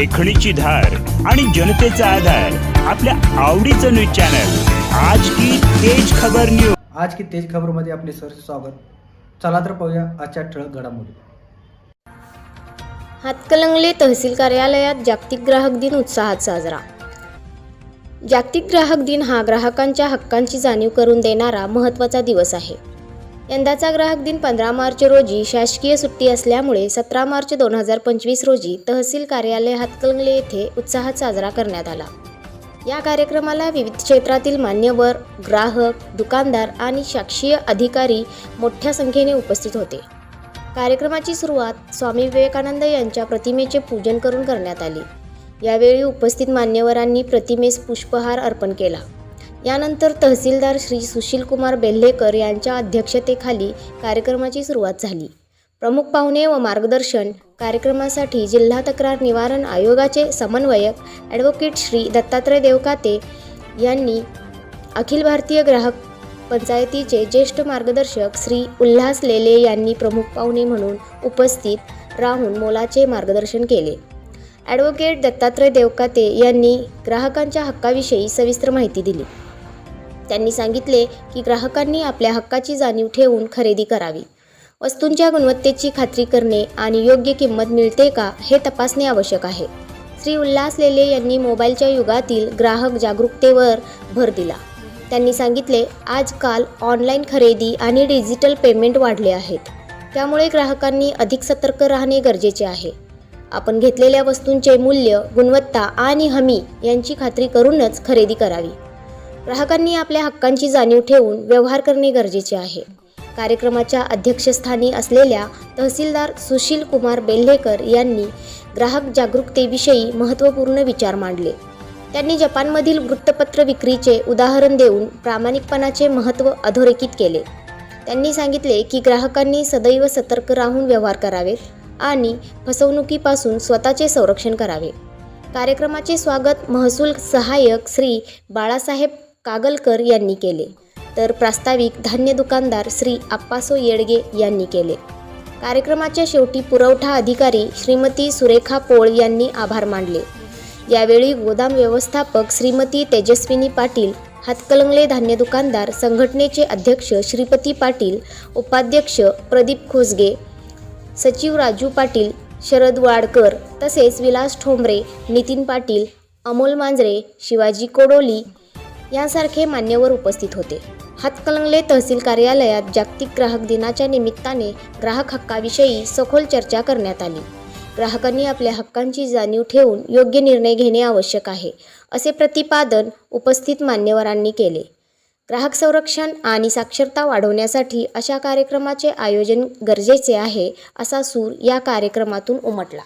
लेखणीची धार आणि जनतेचा आधार आपल्या आवडीचं न्यूज चॅनल. आज की तेज खबर न्यूज आज की तेज खबरमध्ये आपले सर स्वागत. चला तर पाहूया आजच्या ठळक घडामोडी. हातकलंगले तहसील कार्यालयात जागतिक ग्राहक दिन उत्साहात साजरा. जागतिक ग्राहक दिन हा ग्राहकांच्या हक्कांची जाणीव करून देणारा महत्त्वाचा दिवस आहे. यंदाचा ग्राहक दिन पंधरा मार्च रोजी शासकीय सुट्टी असल्यामुळे सतरा मार्च दोन हजार पंचवीस रोजी तहसील कार्यालय हातकलंगले येथे उत्साहात साजरा करण्यात आला. या कार्यक्रमाला विविध क्षेत्रातील मान्यवर ग्राहक दुकानदार आणि शासकीय अधिकारी मोठ्या संख्येने उपस्थित होते. कार्यक्रमाची सुरुवात स्वामी विवेकानंद यांच्या प्रतिमेचे पूजन करून करण्यात आली. यावेळी उपस्थित मान्यवरांनी प्रतिमेस पुष्पहार अर्पण केला. यानंतर तहसीलदार श्री सुशीलकुमार बेल्हेकर यांच्या अध्यक्षतेखाली कार्यक्रमाची सुरुवात झाली. प्रमुख पाहुणे व मार्गदर्शन कार्यक्रमासाठी जिल्हा तक्रार निवारण आयोगाचे समन्वयक ॲडव्होकेट श्री दत्तात्रय देवकाते यांनी अखिल भारतीय ग्राहक पंचायतीचे ज्येष्ठ मार्गदर्शक श्री उल्हास लेले यांनी प्रमुख पाहुणे म्हणून उपस्थित राहून मोलाचे मार्गदर्शन केले. ॲडव्होकेट दत्तात्रय देवकाते यांनी ग्राहकांच्या हक्काविषयी सविस्तर माहिती दिली. त्यांनी सांगितले की ग्राहकांनी आपल्या हक्काची जाणीव ठेवून खरेदी करावी. वस्तूंच्या गुणवत्तेची खात्री करणे आणि योग्य किंमत मिळते का हे तपासणे आवश्यक आहे. श्री उल्हास लेले यांनी मोबाईलच्या युगातील ग्राहक जागरूकतेवर भर दिला. त्यांनी सांगितले आजकाल ऑनलाईन खरेदी आणि डिजिटल पेमेंट वाढले आहेत. त्यामुळे ग्राहकांनी अधिक सतर्क राहणे गरजेचे आहे. आपण घेतलेल्या वस्तूंचे मूल्य गुणवत्ता आणि हमी यांची खात्री करूनच खरेदी करावी. ग्राहकांनी आपल्या हक्कांची जाणीव ठेवून व्यवहार करणे गरजेचे आहे. कार्यक्रमाच्या अध्यक्षस्थानी असलेल्या तहसीलदार सुशील कुमार बेल्हेकर यांनी ग्राहक जागरूकतेविषयी महत्त्वपूर्ण विचार मांडले. त्यांनी जपानमधील वृत्तपत्र विक्रीचे उदाहरण देऊन प्रामाणिकपणाचे महत्त्व अधोरेखित केले. त्यांनी सांगितले की ग्राहकांनी सदैव सतर्क राहून व्यवहार करावेत आणि फसवणुकीपासून स्वतःचे संरक्षण करावे. कार्यक्रमाचे स्वागत महसूल सहाय्यक श्री बाळासाहेब कागलकर यांनी केले. तर प्रास्ताविक धान्य दुकानदार श्री आप्पासो येडगे यांनी केले. कार्यक्रमाच्या शेवटी पुरवठा अधिकारी श्रीमती सुरेखा पोळ यांनी आभार मानले. यावेळी गोदाम व्यवस्थापक श्रीमती तेजस्विनी पाटील हातकलंगले धान्य दुकानदार संघटनेचे अध्यक्ष श्रीपती पाटील उपाध्यक्ष प्रदीप खोसगे सचिव राजू पाटील शरद वाडकर तसेच विलास ठोंबरे नितीन पाटील अमोल मांजरे शिवाजी कोडोली यांसारखे मान्यवर उपस्थित होते. हातकलंगले तहसील कार्यालयात जागतिक ग्राहक दिनाच्या निमित्ताने ग्राहक हक्काविषयी सखोल चर्चा करण्यात आली. ग्राहकांनी आपल्या हक्कांची जाणीव ठेवून योग्य निर्णय घेणे आवश्यक आहे असे प्रतिपादन उपस्थित मान्यवरांनी केले. ग्राहक संरक्षण आणि साक्षरता वाढवण्यासाठी अशा कार्यक्रमाचे आयोजन गरजेचे आहे असा सूर या कार्यक्रमातून उमटला.